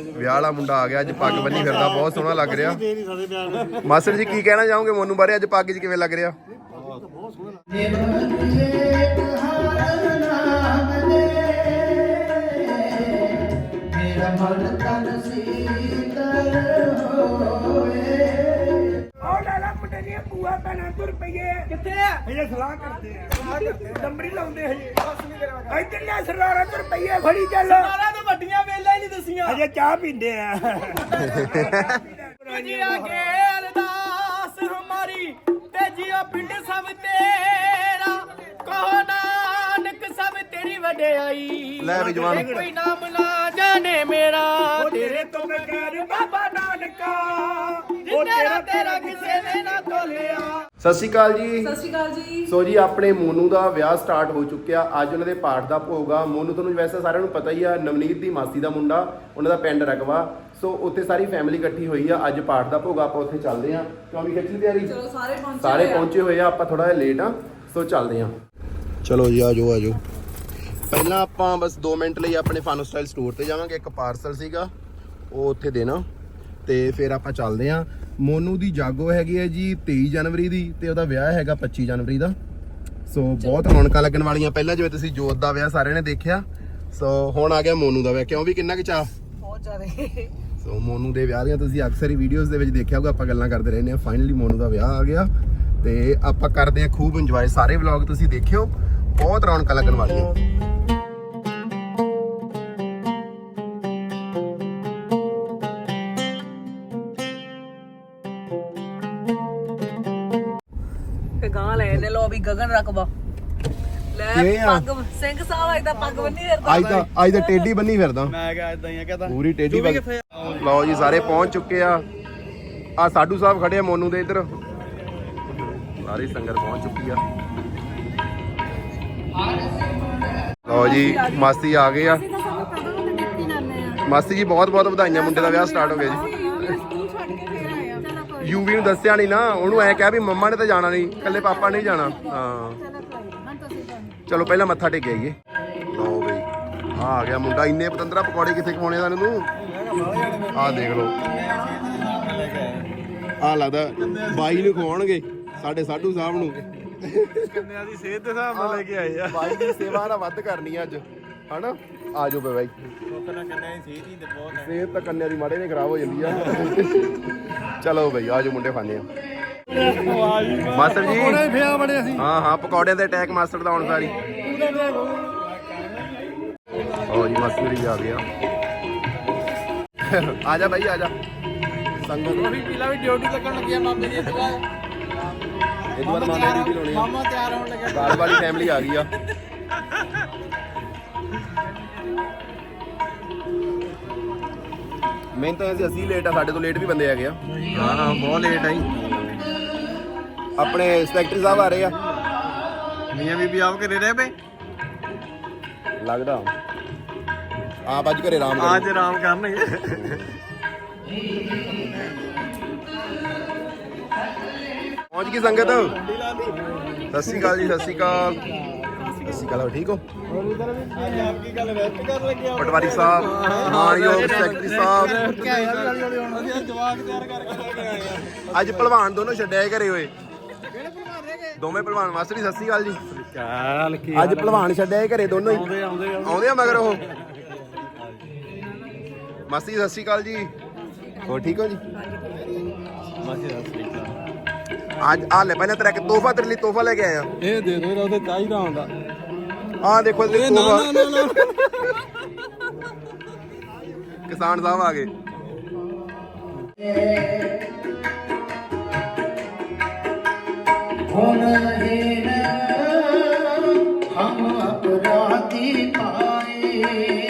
ਵਿਆਹ ਵਾਲਾ ਮੁੰਡਾ ਆ ਗਿਆ ਅੱਜ ਪੱਗ ਬੰਨੀ ਫਿਰਦਾ ਬਹੁਤ ਸੋਹਣਾ ਲੱਗ ਰਿਹਾ। ਮਾਸਟਰ ਜੀ ਕੀ ਕਹਿਣਾ ਚਾਹੋਗੇ ਮੋਨੂ ਬਾਰੇ? ਅੱਜ ਪੱਗ 'ਚ ਕਿਵੇਂ ਲੱਗ ਰਿਹਾ? ਮੇਰਾ ਮਨ ਤਨ ਬੂਆ ਭੈਣਾਂ ਤੁਰ ਪਈਏ। ਕਿੱਥੇ ਆ? ਹਜੇ ਸਲਾਹ ਕਰਦੇ ਆ। ਡੰਬਰੀ ਲਾਉਂਦੇ ਹਜੇ। ਇੱਧਰ ਲੈ ਸਰਦਾਰਾ ਤੁਰ ਪਈਏ ਫੜੀ ਚੱਲ। ਸਰਦਾਰਾ ਤਾਂ ਵੱਡੀਆਂ ਵੇਲਾਂ ਹੀ ਨਹੀਂ ਦਸੀਆਂ। ਹਜੇ ਚਾਹ ਪੀਂਦੇ ਆ। ਜੀ ਆਗੇ ਅਰਦਾਸ ਹਮਾਰੀ ਤੇ ਜੀਓ ਪਿੰਡ ਸਭ ਤੇਰਾ। ਕਹੋ ਨਾਨਕ ਸਭ ਤੇਰੀ ਵਡਿਆਈ। ਲੈ ਵੀ ਜਵਾਨ। ਕੋਈ ਨਾਮ ਨਾ ਜਾਣੇ ਮੇਰਾ। ਤੇਰੇ ਤੋਂ ਬਗੈਰ ਬਾਬਾ ਨਾਨਕਾ। ਉਹ ਤੇਰਾ ਤੇਰਾ ਕਿਸੇ ਨੇ ਨਾ ਤੋਲਿਆ। ਸਤਿ ਸ਼੍ਰੀ ਅਕਾਲ ਜੀ। ਸਤਿ ਸ਼੍ਰੀ ਅਕਾਲ ਜੀ। ਸੋ ਜੀ ਆਪਣੇ ਮੋਨੂ ਦਾ ਵਿਆਹ ਸਟਾਰਟ ਹੋ ਚੁੱਕਿਆ। ਅੱਜ ਉਹਨਾਂ ਦੇ ਪਾਠ ਦਾ ਭੋਗ ਆ। ਮੋਨੂ ਤੁਹਾਨੂੰ ਵੈਸੇ ਸਾਰਿਆਂ ਨੂੰ ਪਤਾ ਹੀ ਆ ਨਵਨੀਤ ਦੀ ਮਾਸੀ ਦਾ ਮੁੰਡਾ ਉਹਨਾਂ ਦਾ ਪਿੰਡ ਰਕਵਾ। ਸੋ ਉੱਥੇ ਸਾਰੀ ਫੈਮਿਲੀ ਇਕੱਠੀ ਹੋਈ ਆ। ਅੱਜ ਪਾਠ ਦਾ ਭੋਗ ਆ, ਆਪਾਂ ਉੱਥੇ ਚੱਲਦੇ ਆ। ਕਿਉਂ ਵੀ ਖਿੱਚ ਤਿਆਰੀ? ਚਲੋ ਸਾਰੇ ਪਹੁੰਚੇ ਸਾਰੇ ਹੋਏ ਆ। ਪਹੁੰਚੇ ਹੋਏ ਆ ਆਪਾਂ ਥੋੜਾ ਜਿਹਾ ਲੇਟ ਆ। ਸੋ ਚੱਲਦੇ ਆ। ਚਲੋ ਜੀ ਆਜੋ ਆਜੋ ਪਹਿਲਾਂ ਆਪਾਂ ਬਸ 2 ਮਿੰਟ ਲਈ ਆਪਣੇ ਫਨ ਸਟਾਈਲ ਸਟੋਰ ਤੇ ਜਾਵਾਂਗੇ। ਇੱਕ ਪਾਰਸਲ ਸੀਗਾ ਉਹ ਉੱਥੇ ਦੇਣਾ। ਤੇ ਫਿਰ ਆਪਾਂ ਚੱਲਦੇ ਆ। ਮੋਨੂ ਦੀ ਜਾਗੋ ਹੈਗੀ ਹੈ ਜੀ 23 ਜਨਵਰੀ ਦੀ ਤੇ ਉਹਦਾ ਵਿਆਹ ਹੈਗਾ 25 ਜਨਵਰੀ ਦਾ। ਸੋ ਬਹੁਤ ਰੌਣਕਾਂ ਲੱਗਣ ਵਾਲੀਆਂ। ਪਹਿਲਾਂ ਜਿਵੇਂ ਤੁਸੀਂ ਜੋਤ ਦਾ ਵਿਆਹ ਸਾਰਿਆਂ ਨੇ ਦੇਖਿਆ ਸੋ ਹੁਣ ਆ ਗਿਆ ਮੋਨੂ ਦਾ ਵਿਆਹ। ਕਿਉਂ ਵੀ ਕਿੰਨਾ ਕੁ ਚਾਹ ਬਹੁਤ ਜ਼ਿਆਦਾ। ਸੋ ਮੋਨੂ ਦੇ ਵਿਆਹ ਦੀਆਂ ਤੁਸੀਂ ਅਕਸਰ ਹੀ ਵੀਡੀਓਜ਼ ਦੇ ਵਿੱਚ ਦੇਖਿਆ ਹੋਊਗਾ ਆਪਾਂ ਗੱਲਾਂ ਕਰਦੇ ਰਹਿੰਦੇ ਆ ਫਾਈਨਲੀ ਮੋਨੂ ਦਾ ਵਿਆਹ ਆ ਗਿਆ ਤੇ ਆਪਾਂ ਕਰਦੇ ਆ ਖੂਬ ਇੰਜੋਏ ਸਾਰੇ ਵਲੌਗ ਤੁਸੀਂ ਦੇਖਿਓ ਬਹੁਤ ਰੌਣਕਾਂ ਲੱਗਣ ਵਾਲੀਆਂ। ਗਾਂ ਲੈ ਨੇ ਲੋ ਵੀ ਗਗਨ ਰਕਬਾ। ਲੈ ਆ? ਪੱਗ ਸਿੰਘ ਸਾਹਿਬ ਅੱਜ ਤਾਂ ਪੱਗ ਬੰਨੀ ਫਿਰਦਾ। ਅੱਜ ਤਾਂ ਅੱਜ ਤਾਂ ਟੇਢੀ ਬੰਨੀ ਫਿਰਦਾ। ਮੈਂ ਕਿਹਾ ਇਦਾਂ ਹੀ ਆ ਕਹਤਾ ਪੂਰੀ ਟੇਢੀ ਬੰਨ ਲਓ ਜੀ ਸਾਰੇ ਪਹੁੰਚ ਚੁੱਕੇ ਆ। ਆ ਸਾਡੂ ਸਾਹਿਬ ਖੜੇ ਆ ਮੋਨੂ ਦੇ ਇੱਧਰ। ਸਾਰੀ ਸੰਗਤ ਪਹੁੰਚ ਚੁੱਕੀ ਆ। ਲਓ ਜੀ ਮਾਸੀ ਆ ਗਏ ਆ। ਮਾਸੀ ਜੀ ਬਹੁਤ ਬਹੁਤ ਵਧਾਈਆਂ ਮੁੰਡੇ ਦਾ ਵਿਆਹ ਸਟਾਰਟ ਹੋ ਗਿਆ ਜੀ। ਯੂਵੀ ਨੂੰ ਦੱਸਿਆ ਨਹੀਂ ਨਾ ਉਹਨੂੰ ਐ ਕਿਹਾ ਵੀ ਮੰਮਾ ਨੇ ਤਾਂ ਜਾਣਾ ਨਹੀਂ ਇਕੱਲੇ ਪਾਪਾ ਨੇ ਹੀ ਜਾਣਾ। ਹਾਂ। ਚਲੋ ਪਹਿਲਾਂ ਮੱਥਾ ਟੇਕ ਆਈਏ। ਲਓ ਬਈ ਆ ਆ ਗਿਆ ਮੁੰਡਾ ਇੰਨੇ ਪਤੰਦਰਾ ਪਕੌੜੇ ਕਿੱਥੇ ਖਵਾਉਣੇ ਸਾਨੂੰ ਤੂੰ ਆ ਦੇਖ ਲਓ। ਆ ਲੱਗਦਾ ਬਾਈ ਨੂੰ ਖਵਾਉਣਗੇ ਸਾਡੇ ਸਾਡੂ ਸਾਹਿਬ ਨੂੰ। ਕੰਨਿਆ ਦੀ ਸਿਹਤ ਦੇ ਹਿਸਾਬ ਨਾਲ ਲੈ ਕੇ ਆਏ ਆ। ਬਾਈ ਦੀ ਸੇਵਾ ਨਾ ਵੱਧ ਕਰਨੀ ਅੱਜ। ਹਨਾ? ਆ ਜਾਓ ਬਈ ਬਾਈ। ਲੋਕਾਂ ਕੰਨਿਆ ਦੀ ਸਿਹਤ ਹੀ ਤੇ ਬਹੁਤ ਹੈ ਸਿਹਤ ਤਾਂ ਕੰਨਿਆ ਦੀ ਮਾੜੇ ਨੇ ਖਰਾਬ ਹੋ ਜਾਂਦੀ ਆ। ਚਲੋ ਬਈ ਆ ਜਾਓ ਮੁੰਡੇ ਖਾਣੇ ਆ। ਮਾਸਟਰ ਜੀ। ਉਹਨੇ ਫਿਆ ਬੜੇ ਅਸੀਂ। ਹਾਂ ਹਾਂ ਪਕੌੜਿਆਂ ਦੇ ਅਟੈਕ ਮਾਸਟਰ ਦਾ ਹੁਣ ਸਾਰੀ ਓ ਜੀ ਮਾਸਟਰ ਜੀ ਆ ਗਿਆ ਆ। ਜਾ ਭਾਈ ਆ ਜਾ। ਸੰਗਤ ਵੀ ਪੀਲਾ ਵੀ ਡਿਊਟੀ ਲੱਗਣ ਲੱਗੀ ਆ ਮਾਮੇ ਦੀ ਇਸ ਵਾਰ ਇਹ ਵਾਰ ਮਾਮੇ ਦੀ ਵੀ ਲਾਉਣੀ ਆ। ਮਾਮਾ ਤਿਆਰ ਹੋਣ ਲੱਗਿਆ ਦਾਲ ਵਾਲੀ ਫੈਮਿਲੀ ਆ ਗਈ ਆ। ਮੈਂ ਤਾਂ ਅਸੀਂ ਅਸੀਂ ਲੇਟ ਆ ਸਾਡੇ ਤੋਂ ਲੇਟ ਵੀ ਬੰਦੇ ਆ ਗਏ ਆ। ਹਾਂ ਹਾਂ ਬਹੁਤ ਲੇਟ ਆਈ ਆਪਣੇ ਸੈਕਟਰੀ ਸਾਹਿਬ ਆ ਰਹੇ ਆ। ਮੀਆਂ ਬੀਬੀ ਆਪ ਘਰੇ ਰਹਿ ਪਏ? ਲੱਗਦਾ। ਆਪ ਅੱਜ ਘਰੇ ਆਰਾਮ ਅੱਜ ਕਰੋ ਆਰਾਮ ਕਰਨਗੇ। ਪਹੁੰਚ ਗਈ ਸੰਗਤ। ਸਤਿ ਸ਼੍ਰੀ ਅਕਾਲ ਜੀ ਸਤਿ ਸ਼੍ਰੀ ਅਕਾਲ। ਹੋਰ ਠੀਕ ਹੋ। ਗੱਲ ਪਟਵਾਰੀ ਸਾਹਿਬ ਮਾਨਯੋਗ ਸੈਕਟਰੀ ਸਾਹਿਬ। ਅੱਜ ਭਲਵਾਨ ਦੋਨੋਂ ਛੱਡਿਆ ਘਰੇ ਹੋਏ। ਦੋਵੇਂ ਭਲਵਾਨ ਮਾਸਟਰ ਸਤਿ ਸ਼੍ਰੀ ਅਕਾਲ ਜੀ। ਕਾਲ ਕੀ ਅੱਜ ਭਲਵਾਨ ਛੱਡਿਆ ਘਰੇ ਦੋਨੋਂ ਹੀ। ਆਉਂਦੇ ਆ ਮਗਰ ਉਹ। ਮਾਸੀ ਸਤਿ ਸ਼੍ਰੀ ਅਕਾਲ ਜੀ। ਹੋਰ ਠੀਕ ਹੋ ਜੀ? ਮਾਸੀ ਅੱਜ ਆ ਲੈ ਪਹਿਲਾਂ ਤੇਰਾ ਇੱਕ ਤੋਹਫਾ ਤੇਰੇ ਲਈ ਤੋਹਫਾ ਲੈ ਕੇ ਆਇਆ। ਇਹ ਦੇ ਦੋ ਉਹਦੇ ਚਾਹੀਦਾ ਹੁੰਦਾ। ਆ ਦੇਖੋ ਇਹ ਨਾ ਨਾ ਨਾ ਨਾ। ਕਿਸਾਨ ਸਾਹਿਬ ਆ ਗਏ। ਹੁਣ ਹੀਨ ਹਮ ਅਪਰਾਧੀ ਪਾਏ।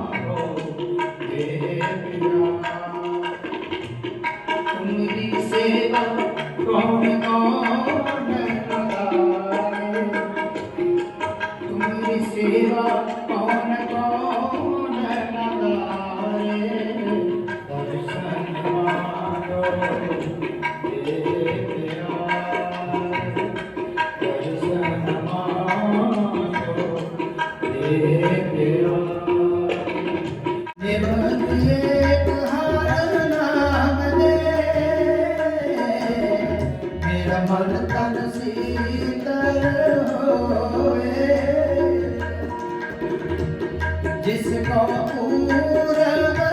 ਜਿਸ ਕੋ ਪੂਰਨ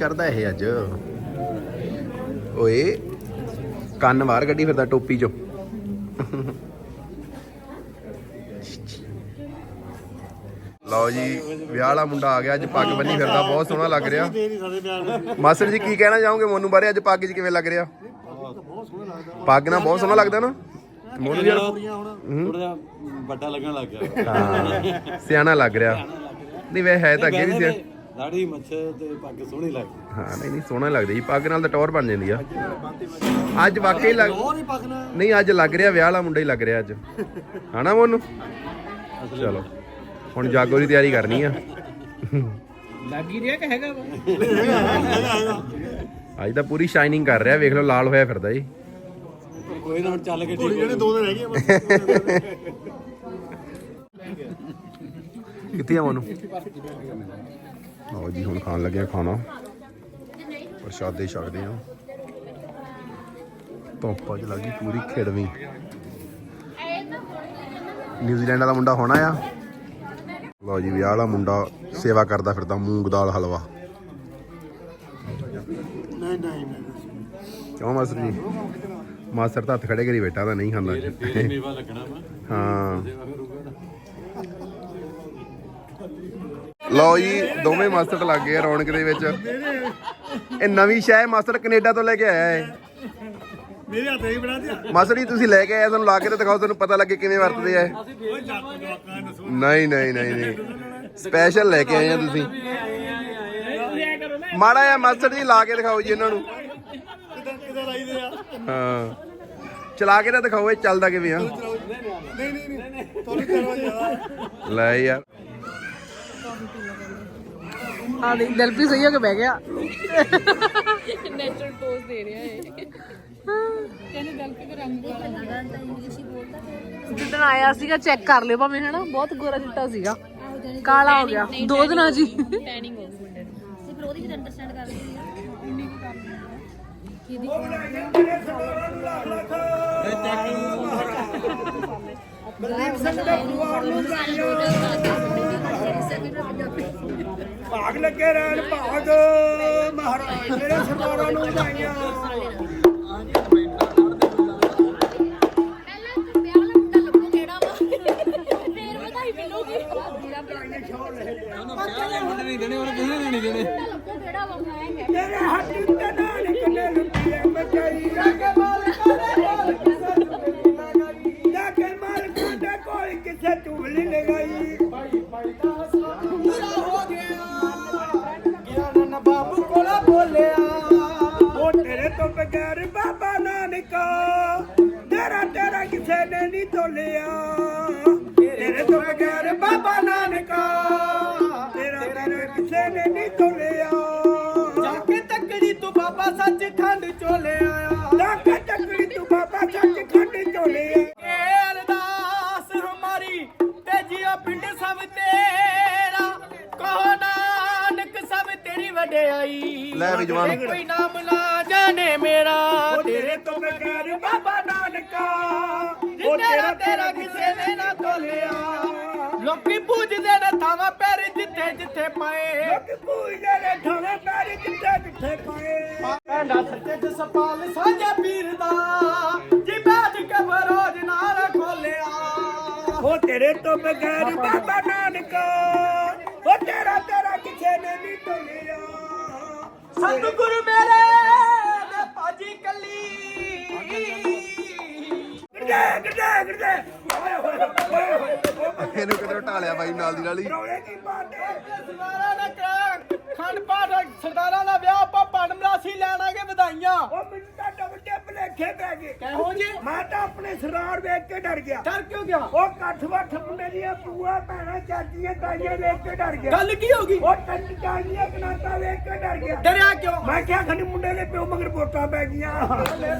ਕਰਦਾ ਇਹ ਅੱਜ? ਓਏ ਕੰਨ ਬਾਹਰ ਕੱਢੀ ਫਿਰਦਾ ਟੋਪੀ ਚੋਂ। ਲਓ ਜੀ ਵਿਆਹ ਵਾਲਾ ਮੁੰਡਾ ਆ ਗਿਆ ਅੱਜ ਪੱਗ ਬੰਨੀ ਫਿਰਦਾ ਬਹੁਤ ਸੋਹਣਾ ਲੱਗ ਰਿਹਾ। ਮਾਸਟਰ ਜੀ ਕੀ ਕਹਿਣਾ ਚਾਹੋਗੇ ਮੋਨੂ ਬਾਰੇ? ਅੱਜ ਪੱਗ 'ਚ ਕਿਵੇਂ ਲੱਗ ਰਿਹਾ? ਪੱਗ ਨਾਲ ਬਹੁਤ ਸੋਹਣਾ ਲੱਗਦਾ ਨਾ। ਮੋਨੂ ਯਾਰ ਥੋੜਾ ਜਿਹਾ ਵੱਡਾ ਲੱਗਣ ਲੱਗ ਗਿਆ ਹਾਂ ਸਿਆਣਾ ਲੱਗ ਰਿਹਾ। ਨਹੀਂ ਵੇ ਹੈ ਤਾਂ ਅੱਗੇ ਵੀ ਸਿਆ ਦਾੜੀ ਮੱਛਰ ਤੇ ਪੱਗ ਸੋਹਣੀ ਲੱਗਦੀ। ਹਾਂ ਨਹੀਂ ਨਹੀਂ ਸੋਹਣਾ ਲੱਗਦਾ ਜੀ। ਪੱਗ ਨਾਲ ਤਾਂ ਟੌਰ ਬਣ ਜਾਂਦੀ ਆ। ਅੱਜ ਵਾਕਈ ਲੱਗ ਨਹੀਂ ਅੱਜ ਲੱਗ ਰਿਹਾ ਵਿਆਹ ਵਾਲਾ ਮੁੰਡਾ ਹੀ ਲੱਗ ਰਿਹਾ ਅੱਜ। ਹਨਾ ਮੋਨੂੰ? ਚਲੋ। ਹੁਣ ਜਾਗੋ ਦੀ ਤਿਆਰੀ ਕਰਨੀ ਆ। ਲੱਗੀ ਰਿਹਾ ਕਿ ਹੈਗਾ ਵਾ? ਅੱਜ ਤਾਂ ਪੂਰੀ ਸ਼ਾਈਨਿੰਗ ਕਰ ਰਿਹਾ ਵੇਖ ਲਓ ਲਾਲ ਹੋਇਆ ਫਿਰਦਾ ਜੀ। ਕੋਈ ਨਾ ਹੁਣ ਚੱਲ ਕੇ ਠੀਕ ਜਿਹੜੇ ਦੋ ਦਿਨ ਰਹਿ ਗਏ ਕਿੱਥੇ ਆ ਮੋਨੂੰ? ਲਓ ਜੀ ਹੁਣ ਖਾਣ ਲੱਗਿਆ ਖਾਣਾ। ਪ੍ਰਸ਼ਾਦੇ ਛਕਦੇ ਆ। ਧੁੱਪ ਅੱਜ ਲੱਗੀ ਪੂਰੀ ਖਿੜਵੀਂ। ਨਿਊਜ਼ੀਲੈਂਡ ਦਾ ਮੁੰਡਾ ਹੋਣਾ ਆ। ਲਓ ਜੀ ਵਿਆਹ ਵਾਲਾ ਮੁੰਡਾ ਸੇਵਾ ਕਰਦਾ ਫਿਰਦਾ ਮੂੰਗ ਦਾਲ ਹਲਵਾ। ਨਹੀਂ ਨਹੀਂ ਕਿਉਂ ਮਾਸਟਰ ਜੀ? ਮਾਸਟਰ ਤਾਂ ਹੱਥ ਖੜੇ ਕਰੀ ਬੈਠਾ ਤਾਂ ਨਹੀਂ ਖਾਂਦਾ। ਮੇਵਾ ਲੱਗਣਾ ਵਾ। ਹਾਂ। ਲਓ ਜੀ ਦੋਵੇਂ ਮਾਸਟਰ ਲੱਗ ਗਏ ਆ ਰੌਣਕ ਦੇ ਵਿੱਚ। ਇਹ ਨਵੀਂ ਸ਼ੈ ਮਾਸਟਰ ਕੈਨੇਡਾ ਤੋਂ ਲੈ ਕੇ ਆਇਆ ਹੈ ਮੇਰੇ ਹੱਥ ਹੀ ਬਣਾ ਦਿਆ। ਮਾਸਟਰ ਜੀ ਤੁਸੀਂ ਲੈ ਕੇ ਆਏ ਤੁਹਾਨੂੰ ਲਾ ਕੇ ਤਾਂ ਦਿਖਾਓ ਤੁਹਾਨੂੰ ਪਤਾ ਲੱਗੇ ਕਿਵੇਂ ਵਰਤਦੇ ਆ ਇਹ। ਨਹੀਂ ਨਹੀਂ ਨਹੀਂ ਨਹੀਂ। ਸਪੈਸ਼ਲ ਲੈ ਕੇ ਆਏ ਆ ਤੁਸੀਂ। ਮਾੜਾ ਜਿਹਾ ਮਾਸਟਰ ਜੀ ਲਾ ਕੇ ਦਿਖਾਓ ਜੀ ਇਹਨਾਂ ਨੂੰ। ਕਿਦਾਂ ਲਾਈਦੇ ਆ? ਹਾਂ। ਚਲਾ ਕੇ ਤਾਂ ਦਿਖਾਓ ਇਹ ਚੱਲਦਾ ਕਿਵੇਂ ਆ। ਨਹੀਂ ਨਹੀਂ ਨਹੀਂ ਤੁਹਾਨੂੰ ਕਰਵਾ ਯਾਰ ਲੈ ਯਾਰ। ਆ ਦੇਖ ਦਿਲਪ੍ਰੀਤ ਸਹੀ ਹੋ ਕੇ ਬਹਿ ਗਿਆ। ਨੈਚੁਰਲ ਪੋਜ਼ ਦੇ ਰਿਹਾ ਹੈ ਕਹਿੰਦੇ ਜਿੱਦਣ ਆਇਆ ਸੀਗਾ ਚੈੱਕ ਕਰ ਲਿਓ ਭਾਵੇਂ ਹਨਾ? ਬਹੁਤ ਗੋਰਾ ਚਿੱਟਾ ਸੀਗਾ। ਕਾਲਾ ਹੋ ਗਿਆ। ਦੋ ਦਿਨਾਂ ਜੀ ਟੈਨਿੰਗ ਹੋ। ਗਈ ਮੁੰਡੇ ਨੂੰ। ਤੇ ਫਿਰ ਉਹਦੀ ਵੀ ਅੰਡਰਸਟੈਂਡ ਕਰ ਲਈ ਉਨੀ ਕੀ ਕਰ ਲਈ ਬਲਦੀਪ ਸਿੰਘ ਦਾ ਪਰਿਵਾਰ ਨੂੰ ਭਾਗ ਲੱਗੇ ਰਹਿਣ ਭਾਗ। ਮਹਾਰਾਜ ਮੇਰੇ ਸਰਦਾਰਾਂ ਨੂੰ ਵਧਾਈਆਂ। ਮੁੰਡੇ ਨਹੀਂ ਦੇਣੇ ਉਹਨੇ ਕਿਸੇ ਨੇ ਨਹੀਂ ਦੇਣੇ। ਕਿਹੜਾ ਵਾ ਮੈਂ ਹੈ ਲੈ ਵੀ ਜਵਾਨ। ਕੋਈ ਨਾਮ ਨਾ ਜਾਣੇ ਮੇਰਾ। ਤੇਰੇ ਤੋਂ ਬਗੈਰ ਬਾਬਾ ਨਾਨਕਾ। ਉਹ ਤੇਰਾ ਤੇਰਾ ਕਿਸੇ ਨੇ ਨਾ ਤੋਲਿਆ। ਲੋਕੀ ਪੂਜਦੇ ਨੇ ਥਾਵਾਂ ਪੈਰ ਜਿੱਥੇ ਜਿੱਥੇ ਪਏ। ਲੋਕ ਪੂਜਦੇ ਨੇ ਠਾਣੇ ਪੈਰ ਜਿੱਥੇ ਜਿੱਥੇ ਪਾਏ। ਕਹਿੰਦਾ ਸੱਚੇ ਜਸਪਾਲ ਸਾਜਾ ਪੀਰ ਦਾ। ਜੀ ਬਾਜ ਕੇ ਬਰੋਜ ਨਾਲ ਖੋਲਿਆ। ਉਹ ਤੇਰੇ ਤੋਂ ਬਗੈਰ ਬਾਬਾ ਨਾਨਕਾ। ਉਹ ਤੇਰਾ ਤੇਰਾ ਕਿਸੇ ਨੇ ਨਹੀਂ ਤੋਲਿਆ। ਸਤਿਗੁਰੂ ਮੇਰੇ ਦੇ ਪਾਜੀ ਕੱਲੀ। ਗਰਜੇ ਗਰਜੇ ਗਰਜੇ। ਓਏ ਹੋਏ ਹੋਏ ਹੋਏ ਇਹਨੂੰ ਕਿਧਰੋਂ ਢਾਲਿਆ ਬਾਈ ਨਾਲ ਦੀ ਨਾਲ ਹੀ। ਰੌਲੇ ਕੀ ਪਾਟੇ ਸਰਦਾਰਾਂ ਦਾ ਕਰਾਂ ਖੰਡ ਪਾਠ ਸਰਦਾਰਾਂ ਦਾ ਵਿਆਹ ਆਪਾਂ ਪੰਡ ਮਰਾਸੀ ਲੈਣਾਗੇ ਵਧਾਈਆਂ? ਉਹ ਮੈਨੂੰ ਭਲੇਖੇ ਪੈ ਗਏ। ਕਹੋ ਜੀ ਮੈਂ ਤਾਂ ਆਪਣੇ ਸਰਾਰ ਵੇਖ ਕੇ ਡਰ ਗਿਆ। ਡਰ ਕਿਉਂ ਗਿਆ? ਉਹ ਕੱਠ ਵੱਠ ਮੁੰਡੇ ਦੀਆਂ ਪੂਆ ਭੈਣਾਂ ਚਾਚੀਆਂ ਤਾਈਆਂ ਵੇਖ ਕੇ ਡਰ ਗਿਆ। ਗੱਲ ਕੀ ਹੋ ਗਈ? ਉਹ ਟੰਨ ਟਾਈਆਂ ਕਨਾਤਾ ਵੇਖ ਕੇ ਡਰ ਗਿਆ। ਡਰਿਆ ਕਿਉਂ? ਮੈਂ ਕਿਹਾ ਖਣੀ ਮੁੰਡੇ ਦੇ ਪਿਓ ਮਗਰ ਵੋਟਾਂ ਪੈ ਗਈਆਂ। ਲੈ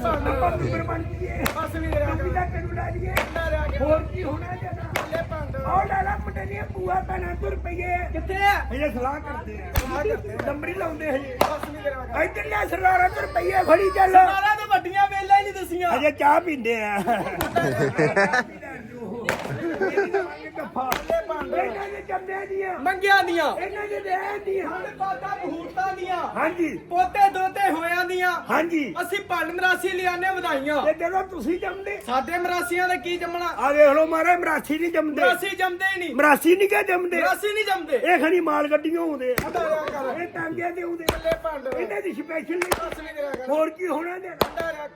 ਬਿਬਰ ਬਣ ਗਏ ਬਸ ਵੀ ਡਰਿਆ ਕਿਨੂੰ ਕਿਉਂ ਹੋਰ ਕੀ ਹੋਣਾ ਪੰਡ ਉਹ ਲੈ ਲਾ ਮੁੰਡੇ ਦੀਆਂ ਪੂਆ ਭੈਣਾਂ ਤੁਰ ਪਈਏ ਕਿੱਥੇ ਆ? ਹਜੇ ਸਲਾਹ ਕਰਦੇ ਆ। ਦੰਬਰੀ ਲਾਉਂਦੇ ਹਜੇ। ਬਸ ਵੀ ਡਰਿਆ ਇੱਧਰ ਲੈ ਸਰਦਾਰਾਂ ਤੁਰ ਪਈਏ ਫੜੀ ਚੱਲ। ਸਰਦਾਰਾਂ ਦੇ ਵੱਡੀਆਂ ਵੇਲਾਂ ਹੀ ਨਹੀਂ ਦਸੀਆਂ। ਹਜੇ ਚਾਹ ਪੀਂਦੇ ਆ। ਇਹਨਾਂ ਦੇ ਜੰਮਿਆਂ ਦੀਆਂ। ਮੰਗਿਆਂ ਦੀਆਂ। ਇਹਨਾਂ ਦੇ ਵਿਆਹ ਦੀਆਂ। ਸਾਡੇ ਪਾਤਾ ਮਹੂਰਤਾਂ ਦੀਆਂ। ਹਾਂਜੀ। ਪੋਤੇ ਦੋਤੇ ਹੋਇਆਂ ਦੀਆਂ। ਹਾਂਜੀ। ਅਸੀਂ ਪੰਡ ਮਰਾਸੀ ਲਿਆਨੇ ਵਧਾਈਆਂ। ਤੇ ਜਦੋਂ ਤੁਸੀਂ ਜੰਮਦੇ ਸਾਡੇ ਮਰਾਸੀਆਂ ਦਾ ਕੀ ਜੰਮਣਾ? ਆ ਦੇਖ ਲਓ ਮਾਰੇ ਮਰਾਸੀ ਨਹੀਂ ਜੰਮਦੇ। ਮਰਾਸੀ ਜੰਮਦੇ ਹੀ ਨਹੀਂ। ਮਰਾਸੀ ਨਹੀਂ ਕਿ ਜੰਮਦੇ? ਮਰਾਸੀ ਨਹੀਂ ਜੰਮਦੇ। ਇਹ ਖਣੀ ਮਾਲ ਗੱਡੀਆਂ ਹੁੰਦੇ ਆ। ਕਰ। ਇਹ ਟਾਂਗਿਆਂ ਦੇ ਹੁੰਦੇ ਲੈ ਪੰਡ ਇਹਨਾਂ ਦੀ ਸਪੈਸ਼ਲ ਡਰਿਆ ਕਰ। ਹੋਰ ਕੀ ਹੋਣਾ ਦੇ? ਕਰ।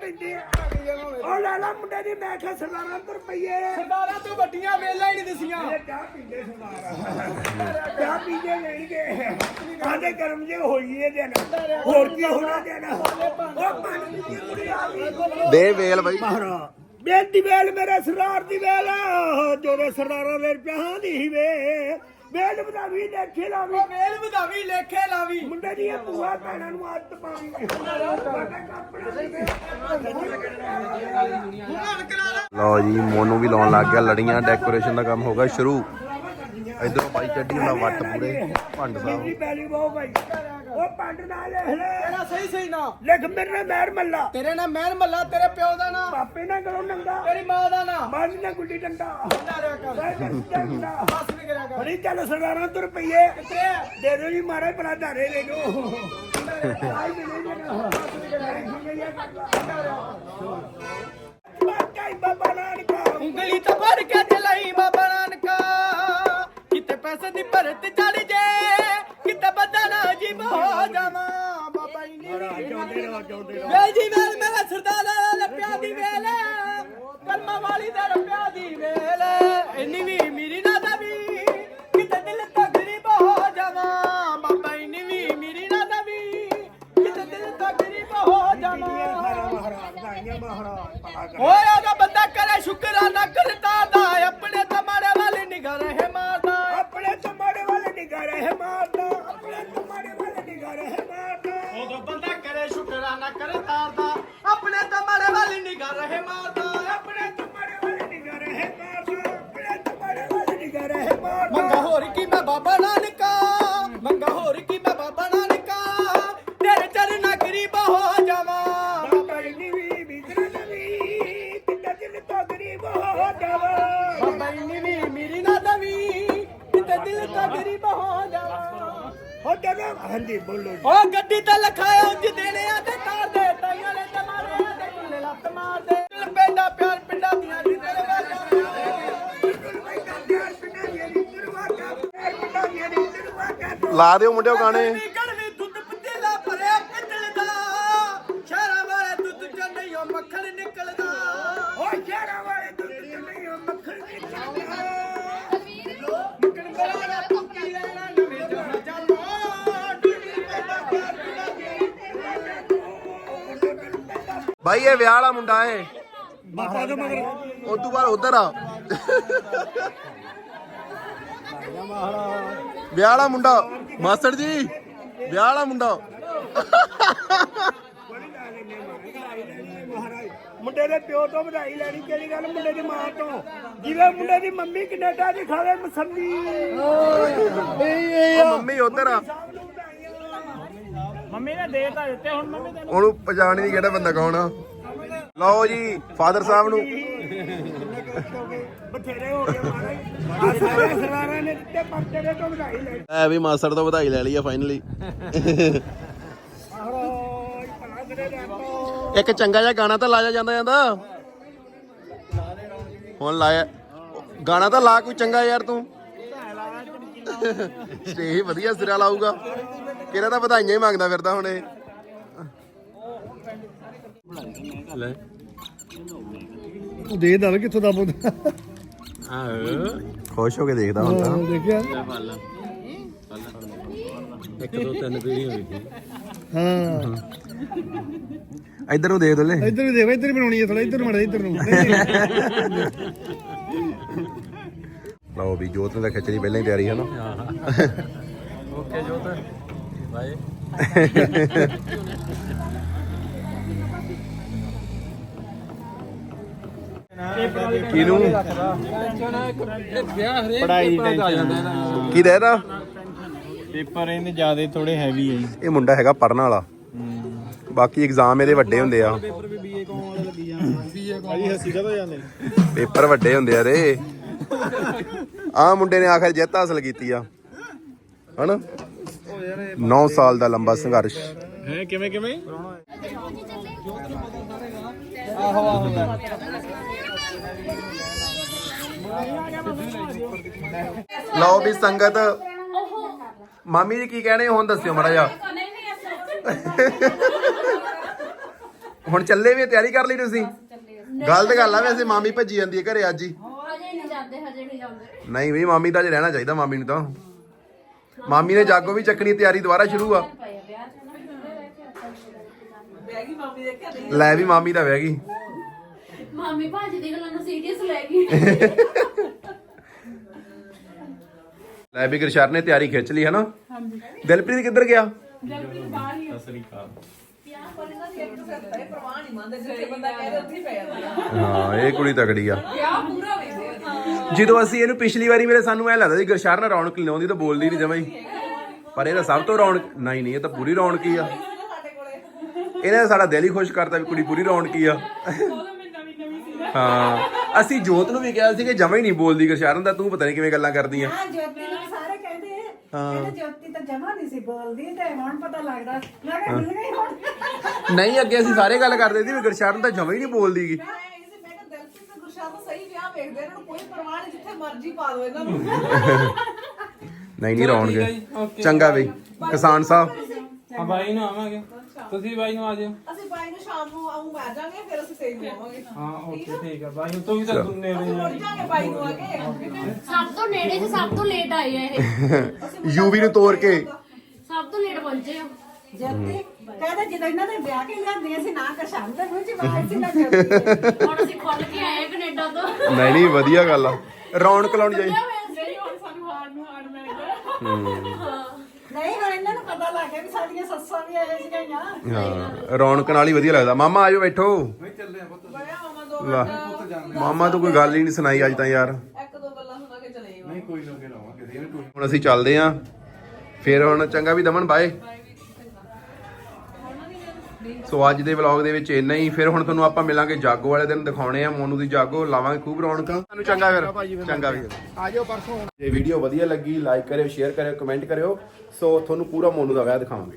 ਪੈਂਦੇ ਆ। ਉਹ ਲੈ ਲਾ ਮੁੰਡੇ ਦੀ ਮੈਂ ਕਿਹਾ ਸਰਦਾਰਾਂ ਤੁਰ ਪਈਏ ਸਰਦਾਰਾਂ ਤੋਂ ਵੱਡੀਆਂ ਵੇਲਾਂ ਹੀ ਨਹੀਂ ਦਸੀਆਂ। ਇਹ ਚਾਹ ਪੀਂਦੇ ਸਰਦਾਰ ਚਾਹ ਪੀਂਦੇ ਲੈਣਗੇ ਆਂਦੇ ਕਰਮ ਜੇ ਹੋਈਏ ਦਿਨ। ਹੋਰ ਕੀ ਹੋਣਾ ਦਿਨ? ਉਹ ਪਾਣੀ ਦੀ ਕੁੜੀ ਆ ਗਈ। ਦੇ ਵੇਲ ਬਾਈ। ਮਹਾਰਾ ਬੇਲ ਦੀ ਵੇਲ ਮੇਰੇ ਸਰਦਾਰ ਦੀ ਵੇਲ ਜੋਰੇ ਸਰਦਾਰਾਂ ਦੇ ਪਿਆਹਾਂ ਦੀ ਹੀ ਵੇ ਵੇਲ ਵਧਾਵੀ ਦੇਖੇ ਲਾਵੀ। ਵੇਲ ਵਧਾਵੀ ਲੇਖੇ ਲਾਵੀ। ਮੁੰਡੇ ਦੀਆਂ ਭੂਆ ਭੈਣਾਂ ਨੂੰ ਆਦਤ ਪਾਵੀ। ਲਓ ਜੀ, ਮੋਨੂ ਵੀ ਲਾਉਣ ਲੱਗ ਗਿਆ। ਲੜੀਆਂ ਡੈਕੋਰੇਸ਼ਨ ਦਾ ਕੰਮ ਹੋ ਗਿਆ ਸ਼ੁਰੂ। ਇਧਰੋਂ ਬਾਈ ਚੱਡੀ ਹੁੰਦਾ ਵੱਟ ਪੂਰੇ। ਭੰਡ ਸਾਹਿਬ। ਉਹ ਪੰਡ ਨਾਲ ਲਿਖ ਲੈ। ਤੇਰਾ ਸਹੀ ਸਹੀ ਨਾ। ਲਿਖ ਮੇਰੇ ਨਾਲ ਮਹਿਰ ਮੱਲਾ। ਤੇਰੇ ਨਾਲ ਮਹਿਰ ਮੱਲਾ ਤੇਰੇ ਪਿਓ ਦਾ ਨਾਂ। ਪਾਪੇ ਨਾਲ ਗਲੋਂ ਨੰਗਾ। ਤੇਰੀ ਮਾਂ ਦਾ ਨਾਂ। ਮਾਨੀ ਨਾਲ ਗੁੱਡੀ ਡੰਡਾ। ਡਰਿਆ ਕਰ। ਬਸ ਵੀ ਡਰਿਆ ਕਰ। ਬੜੀ ਚੱਲ ਸਰਦਾਰਾਂ ਤੋਂ ਰੁਪਈਏ। ਕਿੱਥੇ ਆ? ਦੇ ਦਿਓ ਜੀ ਮਾਰੇ ਭਲਾ ਧਾਰੇ ਆਈ ਮਿਲੇ ਜਨਾ ਬਾਬਾ ਨਾਨਕਾ। ਉਂਗਲੀ ਤਾਂ ਫੜ ਕੇ ਚਲਾਈ ਬਾਬਾ ਨਾਨਕਾ। ਕਿਤੇ ਪੈਸੇ ਦੀ ਭਰਤ ਚੜ ਜਾਉਂਦੇ ਰਹੋ ਜਾਉਂਦੇ ਰਹੋ ਵੇ ਜੀ ਵੇਲ ਮੇਰਾ ਸਰਦਾਰ ਲੱਪਿਆ ਦੀ ਵੇਲ। ਕਰਮਾ ਵਾਲੀ ਦਾ ਲੱਪਿਆ ਦੀ ਵੇਲ। ਇੰਨੀ ਵੀ ਕਰੇ ਸ਼ੁਕਰਾਨਾ ਕਰਦਾ ਦਾ ਆਪਣੇ ਤਮਾੜੇ ਵਾਲੇ ਨਿਗਾਹ ਰਹੇ ਮਾਰਦਾ। ਆਪਣੇ ਤਮਾੜੇ ਵਾਲੇ ਨਿਗਾਹ ਰਹੇ ਮਾਰਦਾ। ਆਪਣੇ ਤਮਾੜੇ ਵਾਲੇ ਨਿਗਾਹ ਰਹੇ ਮਾਰਦਾ। ਮੰਗਾ ਹੋਰ ਕੀ ਮੈਂ ਬਾਬਾ ਨਾਨਕਾ। ਹਾਂਜੀ ਬੋਲੋ ਜੀ ਓ ਗੱਡੀ ਤੇ ਲਖਾਇਆ ਉਂਝ ਦੇਣੇ ਆ ਤੇ ਤਾਰ ਦੇ ਤਾਈਆਂ ਨੇ ਤੇ ਮਾਰੇ ਆ ਤੇ ਕੁੱਲੇ ਲੱਤ ਮਾਰ ਦੇ ਦਿਲ ਪਿਆਰ ਪਿੰਡਾਂ ਦੀਆਂ ਦੀ ਤੇਰੇ ਲਾ ਦਿਓ ਮੁੰਡਿਓ ਗਾਣੇ ਇਹ ਵਿਆਹ ਵਾਲਾ ਮੁੰਡਾ ਏ ਬਾਬਾ ਦੇ ਮਗਰ। ਉਸ ਤੋਂ ਬਾਅਦ ਉਧਰ ਆ। ਵਿਆਹ ਵਾਲਾ ਮੁੰਡਾ। ਮਾਸਟਰ ਜੀ ਵਿਆਹ ਵਾਲਾ ਮੁੰਡਾ। ਮੁੰਡੇ ਦੇ ਪਿਓ ਤੋਂ ਵਧਾਈ ਲੈਣੀ ਕਿਹੜੀ ਗੱਲ ਮੁੰਡੇ ਦੀ ਮਾਂ ਤੋਂ। ਜਿਵੇਂ ਮੁੰਡੇ ਦੀ ਮੰਮੀ ਕੈਨੇਡਾ ਦੀ ਖਾਵੇ ਮਸੰਮੀ। ਉਹ ਮੰਮੀ ਉਧਰ ਆ। ਮੰਮੀ ਨੇ ਦੇ ਤਾਂ ਦਿੱਤੇ ਹੁਣ ਮੰਮੀ ਤੈਨੂੰ ਉਹਨੂੰ ਪਛਾਣ ਹੀ ਨਹੀਂ ਕਿਹੜਾ ਬੰਦਾ ਕੌਣ ਆ। ਲਓ ਜੀ ਫਾਦਰ ਸਾਹਿਬ ਨੂੰ। ਬਥੇਰੇ ਹੋ ਗਏ ਮਾਰੇ ਆ ਸਾਰੇ ਸਰਦਾਰਾਂ ਨੇ ਦਿੱਤੇ ਪਰਚੇ ਦੇ ਤੋਂ ਵਧਾਈ ਲੈ ਐ ਵੀ ਮਾਸੜ ਤੋਂ ਵਧਾਈ ਲੈ ਲਈ ਆ ਫਾਈਨਲੀ ਇੱਕ ਚੰਗਾ ਜਿਹਾ ਗਾਣਾ ਤਾਂ ਲਾਇਆ ਜਾਂਦਾ ਜਾਂਦਾ। ਹੁਣ ਲਾਇਆ। ਗਾਣਾ ਤਾਂ ਲਾ ਕੋਈ ਚੰਗਾ ਯਾਰ ਤੂੰ। ਸਟੇਜ ਵਧੀਆ ਸਿਰਾ ਲਾਊਗਾ। ਕਿਹੜਾ ਤਾਂ ਵਧਾਈਆਂ ਹੀ ਮੰਗਦਾ ਫਿਰਦਾ ਹੁਣ ਇਹ। ਲੈ। ਦੇ ਦਲ ਕਿੱਥੋਂ ਦਾ ਬੋਲਦਾ ਖੁਸ਼ ਹੋ ਕੇ ਦੇਖਦਾ ਹੁਣ ਤਾਂ ਦੇਖਿਆ। ਇੱਕ ਦੋ ਤਿੰਨ ਪੀੜ੍ਹੀਆਂ ਵੇਖੀ ਹਾਂ। ਇੱਧਰ ਨੂੰ ਦੇਖ ਦੋਲੇ ਇੱਧਰ ਵੀ ਦੇਖ ਇੱਧਰ ਹੀ ਬਣਾਉਣੀ ਹੈ ਥੋੜਾ ਇੱਧਰ ਨੂੰ ਮੜਾ ਇੱਧਰ ਨੂੰ। ਲਓ ਵੀ ਜੋਤ ਨੇ ਤਾਂ ਖਿੱਚ ਲਈ ਪਹਿਲਾਂ ਹੀ ਤਿਆਰੀ ਹੈ। ਨਾ ਓਕੇ ਜੋਤ। ਬਾਏ। ਹਰੇ ਪੜਾਈ ਆ ਜਾਂਦਾ ਨਾ ਕੀ ਦੇਦਾ ਪੇਪਰ ਇਹਦੇ ਜ਼ਿਆਦਾ ਥੋੜੇ ਹੈਵੀ ਹੈ ਇਹ ਮੁੰਡਾ ਹੈਗਾ ਪੜਨ ਵਾਲਾ। ਬਾਕੀ ਐਗਜ਼ਾਮ ਇਹਦੇ ਵੱਡੇ ਹੁੰਦੇ ਆ। ਭਾਜੀ ਹੱਸੀ ਕਦੋਂ ਜਾਂਦੇ? ਪੇਪਰ ਵੱਡੇ ਹੁੰਦੇ ਆ ਰੇ ਆ ਮੁੰਡੇ ਨੇ ਆਖਰ ਜਿੱਤ ਹਾਸਲ ਕੀਤੀ ਆ। ਹਨਾ? 9 ਸਾਲ ਦਾ ਲੰਬਾ ਸੰਘਰਸ਼। ਹੈ ਕਿਵੇਂ ਕਿਵੇਂ? ਲਓ ਵੀ ਸੰਗਤ। ਮਾਮੀ ਜੀ ਕੀ ਕਹਿਣੇ, ਹੁਣ ਦੱਸਿਓ ਮੜਾ ਜਾ ਹੁਣ ਚੱਲੇ ਵੀ ਤਿਆਰੀ ਕਰ ਲਈ ਤੁਸੀਂ? ਗਲਤ ਗੱਲ ਆ, ਵੈਸੇ ਮਾਮੀ ਭੱਜੀ ਜਾਂਦੀ ਹੈ ਘਰੇ ਅੱਜ ਹੀ। ਨਹੀਂ ਵੀ ਮਾਮੀ ਤਾਂ ਅੱਜ ਰਹਿਣਾ ਚਾਹੀਦਾ ਮਾਮੀ ਨੂੰ ਤਾਂ। ਮਾਮੀ ਨੇ ਜਾਗੋ ਵੀ ਚੱਕਣੀ, ਤਿਆਰੀ ਦੁਬਾਰਾ ਸ਼ੁਰੂ ਆ। ਲੈ ਵੀ ਮਾਮੀ ਦਾ ਬਹਿ ਗਈ। ਮਾਮੀ ਭਾਜੀ ਦੀ ਗੱਲਾਂ ਨੂੰ ਸੀਰੀਅਸ ਲੈ ਗਈ। ਲੈ ਵੀ ਗੁਰਸ਼ਰ ਨੇ ਤਿਆਰੀ ਖਿੱਚ ਲਈ ਹਨਾ? ਦਿਲਪ੍ਰੀਤ ਕਿੱਧਰ ਗਿਆ? ਹਾਂ ਇਹ ਕੁੜੀ ਤਕੜੀ ਆ। ਜਦੋਂ ਅਸੀਂ ਇਹਨੂੰ ਪਿਛਲੀ ਵਾਰੀ ਮੇਰੇ ਸਾਨੂੰ ਐ ਲੱਗਦਾ ਸੀ ਗੁਰਸ਼ਰ ਨਾਲ ਰੌਣਕ ਆਉਂਦੀ ਤਾਂ ਬੋਲਦੀ ਨਹੀਂ ਜਮਾਂ ਹੀ। ਪਰ ਇਹ ਤਾਂ ਸਭ ਤੋਂ ਰੌਣਕ ਨਹੀਂ ਨਹੀਂ ਇਹ ਤਾਂ ਪੂਰੀ ਰੌਣਕ ਹੀ ਆ। ਇਹਨੇ ਸਾਡਾ ਦਿਲ ਹੀ ਖੁਸ਼ ਕਰਤਾ ਵੀ ਕੁੜੀ ਪੂਰੀ ਰੌਣਕ ਹੀ ਆ। ਹਾਂ। ਅਸੀਂ ਜੋਤ ਨੂੰ ਵੀ ਕਿਹਾ ਸੀ ਕਿ ਜਮਾਂ ਹੀ ਨਹੀਂ ਬੋਲਦੀ ਗੁਰਸ਼ਰਨ ਦਾ ਤੂੰ ਪਤਾ ਨਹੀਂ ਕਿਵੇਂ ਗੱਲਾਂ ਕਰਦੀ ਆ ਹਾਂ ਜੋਤੀ ਨੂੰ ਸਾਰੇ ਕਹਿੰਦੇ ਕਹਿੰਦੇ ਜੋਤੀ ਤਾਂ ਜਮਾ ਨਹੀਂ ਸੀ ਬੋਲਦੀ ਤੇ ਹੁਣ ਪਤਾ ਲੱਗਦਾ। ਮੈਂ ਕਿਹਾ ਮਿਲ ਗਈ ਹੁਣ। ਨਹੀਂ ਅੱਗੇ ਅਸੀਂ ਸਾਰੇ ਗੱਲ ਕਰਦੇ ਸੀ ਵੀ ਗੁਰਸ਼ਰਨ ਤਾਂ ਜਮਾਂ ਹੀ ਨਹੀਂ ਬੋਲਦੀਗੀ ਨਹੀਂ ਨਹੀਂ ਰੌਣਗੇ ਚੰਗਾ ਬਈ। ਕਿਸਾਨ ਸਾਹਿਬ। ਹਾਂ ਬਾਈ ਨੂੰ ਆਵਾਂਗੇ। ਤੁਸੀਂ ਬਾਈ ਨੂੰ ਆ ਜਾਓ। ਅਸੀਂ ਬਾਈ ਨੂੰ ਸ਼ਾਮ ਨੂੰ ਆਉਂ ਆ ਜਾਾਂਗੇ ਫਿਰ ਅਸੀਂ ਨੂੰ ਆਵਾਂਗੇ ਹਾਂ ਓਕੇ ਠੀਕ ਆ। ਬਾਈ ਨੂੰ ਤੂੰ ਵੀ ਤਾਂ ਨੇੜੇ ਅਸੀਂ ਮੁੜ ਜਾਾਂਗੇ ਬਾਈ ਨੂੰ ਆ ਕੇ। ਸਭ ਤੋਂ ਨੇੜੇ ਤੇ ਸਭ ਤੋਂ ਲੇਟ ਆਏ ਆ ਇਹ। ਯੂਵੀ ਨੂੰ ਤੋੜ ਕੇ। ਸਭ ਤੋਂ ਲੇਟ ਪਹੁੰਚੇ ਆ। ਜੋਤੀ ਕਹਿੰਦੇ ਜਦੋਂ ਇਹਨਾਂ ਦੇ ਵਿਆਹ ਕੇ ਲਿਆਂਦੀਆਂ ਸੀ ਨਾ ਕਸ਼ਾਨ ਦੇ ਮੂੰਹ ਚ ਬਾਹਰ ਸੀ ਨਾ ਜੋਤੀ ਹੁਣ ਅਸੀਂ ਖੁੱਲ ਕੇ ਆਏ ਕੈਨੇਡਾ ਤੋਂ। ਨਹੀਂ ਨਹੀਂ ਵਧੀਆ ਗੱਲ ਆ। ਰੌਣਕ ਲਾਉਣੀ ਚਾਹੀਦੀ ਨਹੀਂ ਹੁਣ ਸਾਨੂੰ ਹਾਰ ਨੂੰ ਹਾਰ ਮਿਲ ਗਿਆ। ਨਹੀਂ ਹੁਣ ਇਹਨਾਂ ਨੂੰ ਪਤਾ ਲੱਗ ਗਿਆ ਵੀ ਸਾਡੀਆਂ ਸੱਸਾਂ ਵੀ ਇਹੋ ਜਿਹੀਆਂ ਆ। ਹਾਂ ਰੌਣਕ ਨਾਲ ਹੀ ਵਧੀਆ ਲੱਗਦਾ। ਮਾਮਾ ਆਜੋ ਬੈਠੋ। ਲੈ ਮਾਮਾ ਤੋਂ ਕੋਈ ਗੱਲ ਹੀ ਨਹੀਂ ਸੁਣਾਈ ਅੱਜ ਤਾਂ ਯਾਰ। ਇੱਕ ਦੋ ਗੱਲਾਂ ਸੁਣਾ ਕੇ ਚਲੇ ਹੁਣ ਅਸੀਂ ਚੱਲਦੇ ਆਂ। ਫਿਰ ਹੁਣ ਚੰਗਾ ਵੀ ਦਮਨ ਬਾਏ ਸੋ ਅੱਜ ਦੇ ਵਲੌਗ ਦੇ ਵਿੱਚ ਇੰਨਾ ਹੀ। ਫਿਰ ਹੁਣ ਤੁਹਾਨੂੰ ਆਪਾਂ ਮਿਲਾਂਗੇ ਜਾਗੋ ਵਾਲੇ ਦਿਨ ਦਿਖਾਉਣੇ ਆ ਮੋਨੂ ਦੀ ਜਾਗੋ। ਲਾਵਾਂਗੇ ਖੂਬ ਰੌਣਕਾਂ। ਤੁਹਾਨੂੰ ਚੰਗਾ ਫਿਰ। ਚੰਗਾ ਵੀ ਆਜੋ ਪਰਸੋਂ। ਜੇ ਵੀਡੀਓ ਵਧੀਆ ਲੱਗੀ ਲਾਈਕ ਕਰਿਓ ਸ਼ੇਅਰ ਕਰਿਓ ਕਮੈਂਟ ਕਰਿਓ। ਸੋ ਤੁਹਾਨੂੰ ਪੂਰਾ ਮੋਨੂ ਦਾ ਵਿਆਹ ਦਿਖਾਵਾਂਗੇ।